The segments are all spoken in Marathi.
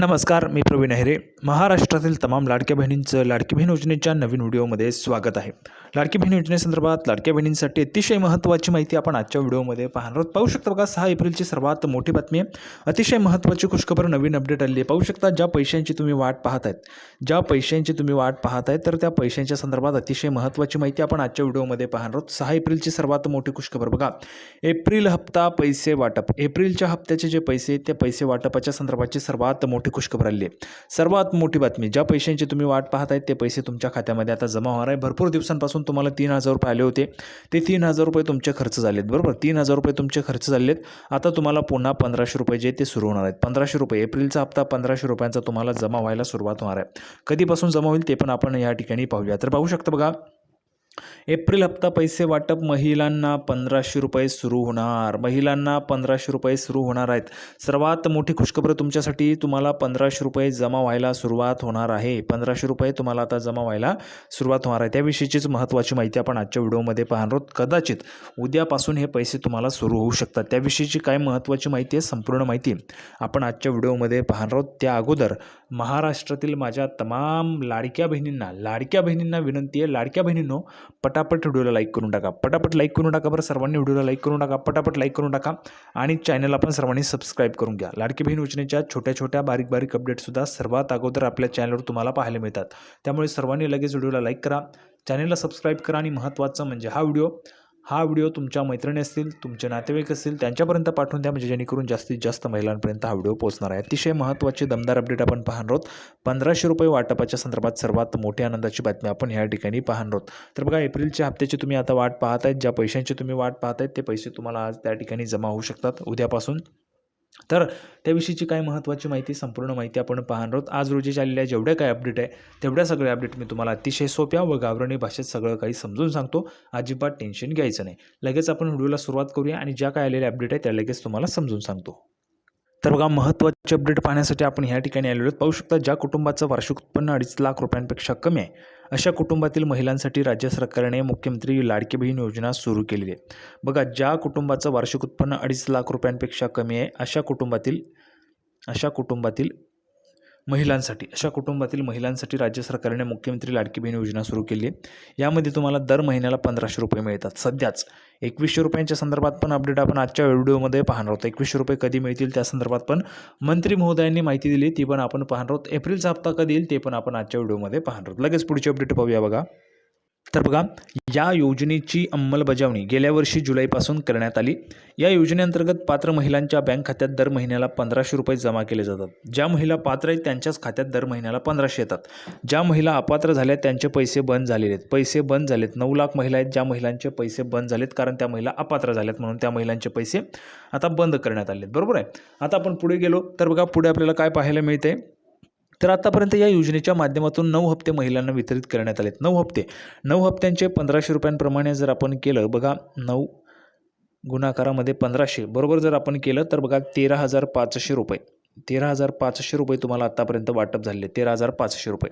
नमस्कार मी प्रवीण अहिरे. महाराष्ट्रातील तमाम लाडक्या बहिणींचं लाडकी बहीण योजनेच्या नवीन व्हिडिओमध्ये स्वागत आहे. लाडकी बहीण योजनेसंदर्भात लाडक्या बहिणींसाठी अतिशय महत्त्वाची माहिती आपण आजच्या व्हिडिओमध्ये पाहणार आहोत. पाहू शकता बघा सहा एप्रिलची सर्वात मोठी बातमी आहे. अतिशय महत्त्वाची खुशखबर नवीन अपडेट आली आहे. पाहू शकता ज्या पैशांची तुम्ही वाट पाहत आहेत ज्या पैशांची तुम्ही वाट पाहत आहेत तर त्या पैशांच्या संदर्भात अतिशय महत्त्वाची माहिती आपण आजच्या व्हिडिओमध्ये पाहणार आहोत. सहा एप्रिलची सर्वात मोठी खुशखबर बघा. एप्रिल हप्ता पैसे वाटप. एप्रिलच्या हप्त्याचे जे पैसे आहेत, त्या पैसे वाटपाच्या संदर्भाची सर्वात मोठी खुशखबर आली आहे. सर्वात मोठी बातमी ज्या पैशांची तुम्ही वाट पाहत आहेत ते पैसे तुमच्या खात्यामध्ये आता जमा होणार आहे भरपूर दिवसांपासून तुम्हाला तीन हजार रुपये आले होते. ते तीन हजार रुपये तुमचे खर्च झालेत बरोबर? तीन हजार रुपये तुमचे खर्च झालेत. आता तुम्हाला पुन्हा पंधराशे रुपये जे ते सुरू होणार आहेत. पंधराशे रुपये एप्रिलचा हप्ता पंधराशे रुपयांचा तुम्हाला जमा व्हायला सुरुवात होणार आहे. कधीपासून जमा होईल ते पण आपण या ठिकाणी पाहूया. तर पाहू शकता बघा एप्रिल हप्ता पैसे वाटप महिलांना पंधराशे रुपये सुरू होणार. महिलांना पंधराशे रुपये सुरू होणार आहेत. सर्वात मोठी खुशखबर तुमच्यासाठी तुम्हाला पंधराशे रुपये जमा व्हायला सुरुवात होणार आहे. पंधराशे रुपये तुम्हाला आता जमा व्हायला सुरुवात होणार आहे. त्याविषयीचीच महत्त्वाची माहिती आपण आजच्या व्हिडिओमध्ये पाहणार आहोत. कदाचित उद्यापासून हे पैसे तुम्हाला सुरू होऊ शकतात. त्याविषयीची काय महत्त्वाची माहिती आहे? संपूर्ण माहिती आपण आजच्या व्हिडिओमध्ये पाहणार आहोत. त्या अगोदर महाराष्ट्रातील माझ्या तमाम लाडक्या बहिणींना लाडक्या बहिणींना विनंती आहे. लाडक्या बहिणींनो पटापट व्हिडिओला लाईक करून टाका. पटापट लाईक करून टाका बरं सर्वांनी व्हिडिओला लाईक करून टाका. पटापट लाईक करून टाका आणि चॅनलला पण सर्वांनी सबस्क्राईब करून घ्या. लाडकी बहीण योजनेच्या छोट्या छोट्या बारीक बारीक अपडेटसुद्धा सर्वात अगोदर आपल्या चॅनलवर तुम्हाला पाहायला मिळतात. त्यामुळे सर्वांनी लगेच व्हिडिओला लाईक करा. चॅनलला सबस्क्राईब करा आणि महत्त्वाचं म्हणजे हा व्हिडिओ हा व्हिडिओ तुमच्या मैत्रिणी असतील तुमचे नातेवाईक असतील त्यांच्यापर्यंत पाठवून द्या म्हणजे जेणेकरून जास्तीत जास्त महिलांपर्यंत हा व्हिडिओ पोहोचणार आहे. अतिशय महत्त्वाची दमदार अपडेट आपण पाहणार आहोत. पंधराशे रुपये वाटपाच्या संदर्भात सर्वात मोठी आनंदाची बातमी आपण ह्या ठिकाणी पाहणार आहोत. तर बघा एप्रिलच्या हप्त्याची तुम्ही आता वाट पाहत आहेत ज्या पैशांची तुम्ही वाट पाहत आहेत ते पैसे तुम्हाला आज त्या ठिकाणी जमा होऊ शकतात. उद्यापासून तर त्याविषयीची काही महत्त्वाची माहिती संपूर्ण माहिती आपण पाहणार आहोत. आज रोजी आलेल्या जेवढ्या काय अपडेट आहे तेवढ्या सगळ्या अपडेट मी तुम्हाला अतिशय सोप्या व गावरणी भाषेत सगळं काही समजून सांगतो. अजिबात टेन्शन घ्यायचं नाही. लगेच आपण व्हिडिओला सुरुवात करूया आणि ज्या काय आलेल्या अपडेट आहे त्या लगेच तुम्हाला समजून सांगतो. तर बघा महत्त्वाचे अपडेट पाहण्यासाठी आपण ह्या ठिकाणी आलेलो आहोत. पाहू शकता ज्या कुटुंबाचं वार्षिक उत्पन्न अडीच लाख रुपयांपेक्षा कमी आहे अशा कुटुंबातील महिलांसाठी राज्य सरकारने मुख्यमंत्री लाडकी बहीण योजना सुरू केलेली आहे. बघा ज्या कुटुंबाचं वार्षिक उत्पन्न अडीच लाख रुपयांपेक्षा कमी आहे अशा कुटुंबातील अशा कुटुंबातील महिलांसाठी अशा कुटुंबातील महिलांसाठी राज्य सरकारने मुख्यमंत्री लाडकी बहीण योजना सुरू केली आहे. यामध्ये तुम्हाला दर महिन्याला पंधराशे रुपये मिळतात. सध्याच एकवीसशे रुपयांच्या संदर्भात पण अपडेट आपण आजच्या व्हिडिओमध्ये पाहणार आहोत. एकवीसशे रुपये कधी मिळतील त्या संदर्भात पण मंत्री महोदयांनी माहिती दिली ती पण आपण पाहणार आहोत. एप्रिलचा हप्ता कधी येईल ते पण आपण आजच्या व्हिडिओमध्ये पाहणार आहोत. लगेच पुढची अपडेट पाहूया बघा. तर बघा या योजनेची अंमलबजावणी गेल्या वर्षी जुलैपासून करण्यात आली. या योजनेअंतर्गत पात्र महिलांच्या बँक खात्यात दर महिन्याला पंधराशे रुपये जमा केले जातात. ज्या महिला पात्र आहेत त्यांच्याच खात्यात दर महिन्याला पंधराशे येतात. ज्या महिला अपात्र झाल्या त्यांचे पैसे बंद झालेले आहेत. पैसे बंद झालेत. नऊ लाख महिला आहेत ज्या महिलांचे पैसे बंद झालेत कारण त्या महिला अपात्र झाल्यात म्हणून त्या महिलांचे पैसे आता बंद करण्यात आले आहेत बरोबर आहे? आता आपण पुढे गेलो. तर बघा पुढे आपल्याला काय पाहायला मिळते तर आतापर्यंत या योजनेच्या माध्यमातून नऊ हप्ते महिलांना वितरित करण्यात आलेत. नऊ हप्ते. नऊ हप्त्यांचे पंधराशे रुपयांप्रमाणे जर आपण केलं बघा नऊ गुणाकारामध्ये पंधराशे. बरोबर जर आपण केलं तर बघा तेरा हजार पाचशे रुपये. तेरा हजार पाचशे रुपये तुम्हाला आत्तापर्यंत वाटप झाले तेरा हजार पाचशे रुपये.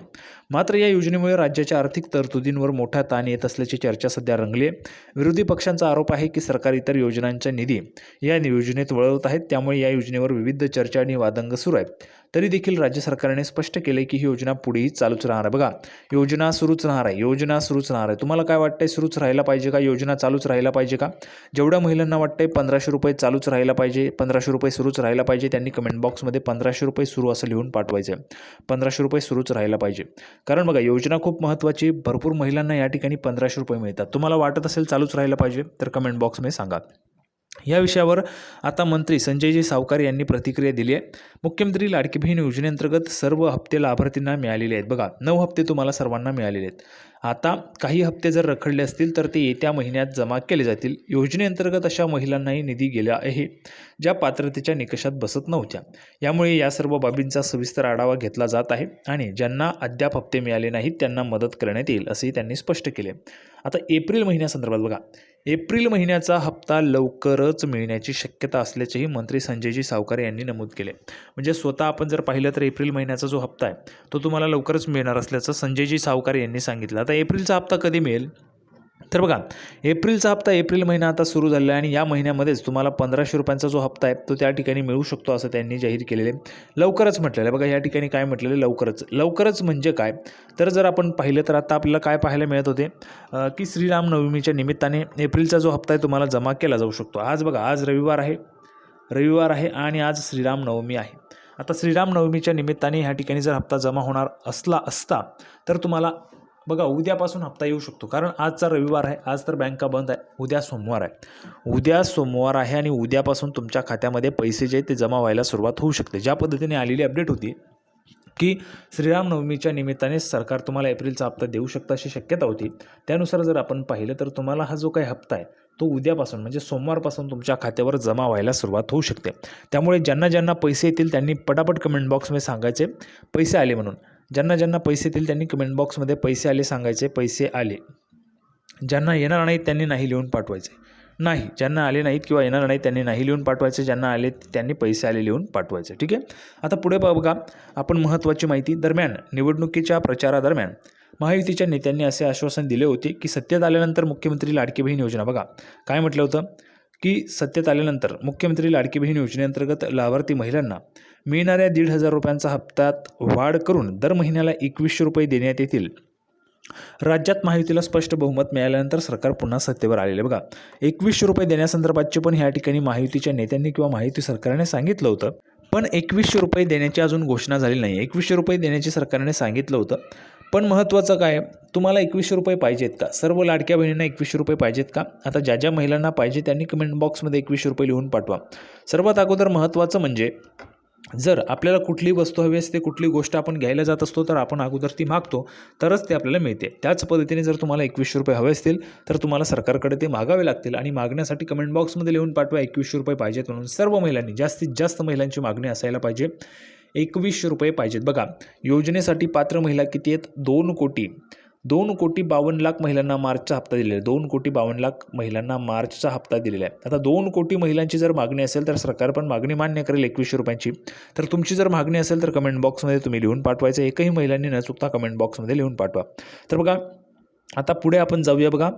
मात्र या योजनेमुळे राज्याच्या आर्थिक तरतुदींवर मोठा ताण येत असल्याची चर्चा सध्या रंगली आहे. विरोधी पक्षांचा आरोप आहे की सरकार इतर योजनांचा निधी या योजनेत वळवत आहेत. त्यामुळे या योजनेवर विविध चर्चा आणि वादंग सुरू आहेत. तरी देखील राज्य सरकारने स्पष्ट केले की ही योजना पुढेही चालूच राहणार आहे. बघा योजना सुरूच राहणार आहे. योजना सुरूच राहणार आहे. तुम्हाला काय वाटतंय सुरूच राहायला पाहिजे का? योजना चालूच राहायला पाहिजे का? जेवढ्या महिलांना वाटतंय पंधराशे रुपये चालूच राहायला पाहिजे पंधराशे रुपये सुरूच राहायला पाहिजे त्यांनी कमेंट बॉक्समध्ये पंधराशे रुपये सुरू असं लिहून पाठवायचं आहे पंधराशे रुपये सुरूच राहायला पाहिजे. कारण बघा योजना खूप महत्त्वाची भरपूर महिलांना या ठिकाणी पंधराशे रुपये मिळतात. तुम्हाला वाटत असेल चालूच राहायला पाहिजे तर कमेंट बॉक्समध्ये सांगा. या विषयावर आता मंत्री संजयजी सावकार यांनी प्रतिक्रिया दिली आहे. मुख्यमंत्री लाडकी बहीण योजनेअंतर्गत सर्व हप्ते लाभार्थींना मिळालेले आहेत. बघा नऊ हप्ते तुम्हाला सर्वांना मिळालेले आहेत. आता काही हप्ते जर रखडले असतील तर ते येत्या महिन्यात जमा केले जातील. योजनेअंतर्गत अशा महिलांनाही निधी गेला आहे ज्या पात्रतेच्या निकषात बसत नव्हत्या. यामुळे या सर्व बाबींचा सविस्तर आढावा घेतला जात आहे आणि ज्यांना अद्याप हप्ते मिळाले नाहीत त्यांना मदत करण्यात येईल असंही त्यांनी स्पष्ट केले आता एप्रिल महिन्यासंदर्भात बघा एप्रिल महिन्याचा हप्ता लवकरच मिळण्याची शक्यता असल्याचेही मंत्री संजयजी सावकार यांनी नमूद केले. म्हणजे स्वतः आपण जर पाहिलं तर एप्रिल महिन्याचा जो हप्ता आहे तो तुम्हाला लवकरच मिळणार असल्याचं संजयजी सावकार यांनी सांगितलं. आता एप्रिलचा हप्ता कधी मिळेल? तर बघा एप्रिलचा हप्ता एप्रिल महिना आता सुरू झालेला आहे आणि या महिन्यामध्येच तुम्हाला पंधराशे रुपयांचा जो हप्ता आहे तो त्या ठिकाणी मिळू शकतो असं त्यांनी जाहीर केलेले लवकरच म्हटलेलं आहे. बघा या ठिकाणी काय म्हटलेलं आहे? लवकरच. लवकरच म्हणजे काय? तर जर आपण पाहिलं तर आता आपल्याला काय पाहायला मिळत होते? की श्रीरामनवमीच्या निमित्ताने एप्रिलचा जो हप्ता आहे तुम्हाला जमा केला जाऊ शकतो. आज बघा आज रविवार आहे. रविवार आहे आणि आज श्रीरामनवमी आहे. आता श्रीरामनवमीच्या निमित्ताने ह्या ठिकाणी जर हप्ता जमा होणार असला असता तर तुम्हाला बघा उद्यापासून हप्ता येऊ शकतो. कारण आजचा रविवार आहे आज तर बँका बंद आहे उद्या सोमवार आहे. उद्या सोमवार आहे आणि उद्यापासून तुमच्या खात्यामध्ये पैसे जे आहेत ते जमा व्हायला सुरुवात होऊ शकते. ज्या पद्धतीने आलेली अपडेट होती की श्रीरामनवमीच्या निमित्ताने सरकार तुम्हाला एप्रिलचा हप्ता देऊ शकतं अशी शक्यता होती. त्यानुसार जर आपण पाहिलं तर तुम्हाला हा जो काही हप्ता आहे तो उद्यापासून म्हणजे सोमवारपासून तुमच्या खात्यावर जमा व्हायला सुरुवात होऊ शकते. त्यामुळे ज्यांना ज्यांना पैसे येतील त्यांनी पटापट कमेंट बॉक्समध्ये सांगायचे पैसे आले म्हणून. ज्यांना ज्यांना पैसे येतील त्यांनी कमेंट बॉक्समध्ये पैसे आले सांगायचे पैसे आले. ज्यांना येणार नाहीत त्यांनी नाही लिहून पाठवायचे. नाही ज्यांना आले नाहीत किंवा येणार नाहीत त्यांनी नाही लिहून पाठवायचे ज्यांना आले त्यांनी पैसे आले लिहून पाठवायचे. ठीक आहे? आता पुढे बघा आपण महत्त्वाची माहिती दरम्यान निवडणुकीच्या प्रचारादरम्यान महायुतीच्या नेत्यांनी असे आश्वासन दिले होते की सत्तेत आल्यानंतर मुख्यमंत्री लाडकी बहीण योजना बघा. काय म्हटलं होतं? की सत्तेत आल्यानंतर मुख्यमंत्री लाडकी बहीण योजनेअंतर्गत लाभार्थी महिलांना मिळणाऱ्या दीड हजार रुपयांचा हप्त्यात वाढ करून दर महिन्याला एकवीसशे रुपये देण्यात येतील. राज्यात महायुतीला स्पष्ट बहुमत मिळाल्यानंतर सरकार पुन्हा सत्तेवर आलेले बघा एकवीसशे रुपये देण्यासंदर्भातचे पण ह्या ठिकाणी महायुतीच्या नेत्यांनी किंवा महायुती सरकारने सांगितलं होतं. पण एकवीसशे रुपये देण्याची अजून घोषणा झाली नाही. एकवीसशे रुपये देण्याची सरकारने सांगितलं होतं. पण महत्त्वाचं काय? तुम्हाला एकवीसशे रुपये पाहिजेत का? सर्व लाडक्या बहिणींना एकवीसशे रुपये पाहिजेत का? आता ज्या ज्या महिलांना पाहिजे त्यांनी कमेंट बॉक्समध्ये एकवीसशे रुपये लिहून पाठवा. सर्वात अगोदर महत्त्वाचं म्हणजे जर आपल्याला कुठली वस्तू हवी असते कुठली गोष्ट आपण घ्यायला जात असतो तर आपण अगोदर ती मागतो तरच ते आपल्याला मिळते. त्याच पद्धतीने जर तुम्हाला एकवीसशे रुपये हवे असतील तर तुम्हाला सरकारकडे ते मागावे लागतील आणि मागण्यासाठी कमेंट बॉक्समध्ये लिहून पाठवा एकवीसशे रुपये पाहिजेत म्हणून. सर्व महिलांनी जास्तीत जास्त महिलांची मागणी असायला पाहिजे. एकवीसशे रुपये पाहिजेत. बघा योजनेसाठी पात्र महिला किती आहेत? दोन कोटी. दोन कोटी बावन्न लाख महिलांना मार्चचा हप्ता दिलेला आहे. दोन कोटी बावन्न लाख महिलांना मार्चचा हप्ता दिलेला आहे. आता दोन कोटी महिलांची जर मागणी असेल तर सरकार पण मागणी मान्य करेल एकवीसशे रुपयांची. तर तुमची जर मागणी असेल तर कमेंट बॉक्समध्ये तुम्ही लिहून पाठवायचं. एकही महिलांनी न चुकता कमेंट बॉक्समध्ये लिहून पाठवा. तर बघा आता पुढे आपण जाऊया बघा.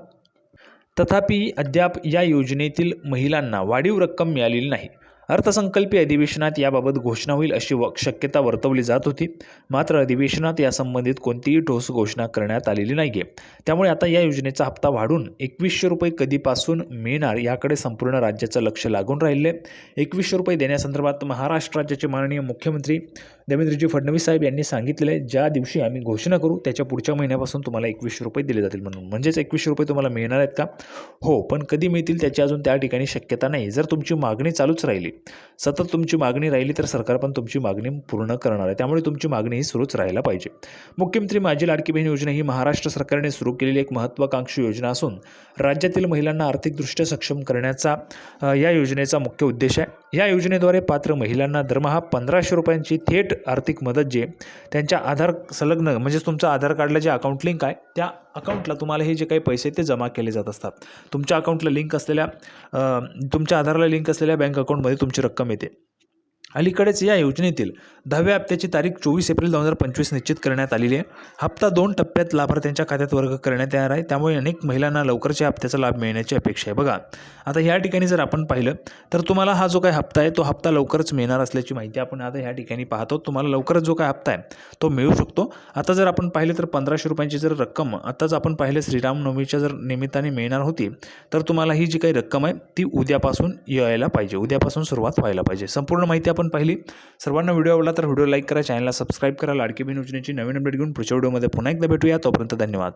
तथापि अद्याप या योजनेतील महिलांना वाढीव रक्कम मिळालेली नाही. अर्थसंकल्पीय अधिवेशनात याबाबत घोषणा होईल अशी व शक्यता वर्तवली जात होती. मात्र अधिवेशनात यासंबंधित कोणतीही ठोस घोषणा करण्यात आलेली नाही आहे त्यामुळे आता या योजनेचा हप्ता वाढून एकवीसशे रुपये कधीपासून मिळणार याकडे संपूर्ण राज्याचं लक्ष लागून राहिले एकवीसशे रुपये देण्यासंदर्भात महाराष्ट्र राज्याचे माननीय मुख्यमंत्री देवेंद्रजी फडणवीस साहेब यांनी सांगितलेलं आहे ज्या दिवशी आम्ही घोषणा करू त्याच्या पुढच्या महिन्यापासून तुम्हाला एकवीसशे रुपये दिले जातील म्हणून. म्हणजेच एकवीसशे रुपये तुम्हाला मिळणार आहेत का? हो पण कधी मिळतील त्याची अजून त्या ठिकाणी शक्यता नाही. जर तुमची मागणी चालूच राहिली सतत तुमची मागणी राहिली तर सरकार पण तुमची मागणी पूर्ण करणार आहे. त्यामुळे तुमची मागणी ही सुरूच राहायला पाहिजे. मुख्यमंत्री माझी लाडकी बहीण योजना ही महाराष्ट्र सरकारने सुरू केलेली एक महत्त्वाकांक्षी योजना असून राज्यातील महिलांना आर्थिकदृष्ट्या सक्षम करण्याचा या योजनेचा मुख्य उद्देश आहे. या योजनेद्वारे पात्र महिलांना दरमहा पंधराशे रुपयांची थेट आर्थिक मदत जे त्यांच्या आधार संलग्न म्हणजेच तुमचं आधार कार्डला जे अकाउंट लिंक आहे त्या अकाउंटला तुम्हाला हे जे काही पैसे ते जमा केले जात असतात. तुमच्या अकाउंटला लिंक असलेल्या तुमच्या आधारला लिंक असलेल्या बँक अकाउंटमध्ये तुमची रक्कम येते. अलीकडेच या योजनेतील दहाव्या हप्त्याची तारीख चोवीस एप्रिल दोन हजार पंचवीस निश्चित करण्यात आलेली आहे. हप्ता दोन टप्प्यात लाभार्थ्यांच्या खात्यात वर्ग करण्यात येणार आहे. त्यामुळे अनेक महिलांना लवकरच्या हप्त्याचा लाभ मिळण्याची अपेक्षा आहे. बघा आता ह्या ठिकाणी जर आपण पाहिलं तर तुम्हाला हा जो काही हप्ता आहे तो हप्ता लवकरच मिळणार असल्याची माहिती आपण आता ह्या ठिकाणी पाहतो. तुम्हाला लवकरच जो काय हप्ता आहे तो मिळू शकतो. आता जर आपण पाहिलं तर पंधराशे रुपयांची जर रक्कम आताच आपण पाहिलं श्रीरामनवमीच्या जर निमित्ताने मिळणार होती तर तुम्हाला ही जी काही रक्कम आहे ती उद्यापासून यायला पाहिजे. उद्यापासून सुरुवात व्हायला पाहिजे. संपूर्ण माहिती आपण आपण पाहिली. सर्वांना व्हिडिओ आवडला तर व्हिडिओ लाईक करा चॅनलला सबस्क्राईब करा. लाडकी बहीण योजनेची नवीन अपडेट घेऊन पुढच्या व्हिडिओमध्ये पुन्हा एकदा भेटूया. तोपर्यंत धन्यवाद.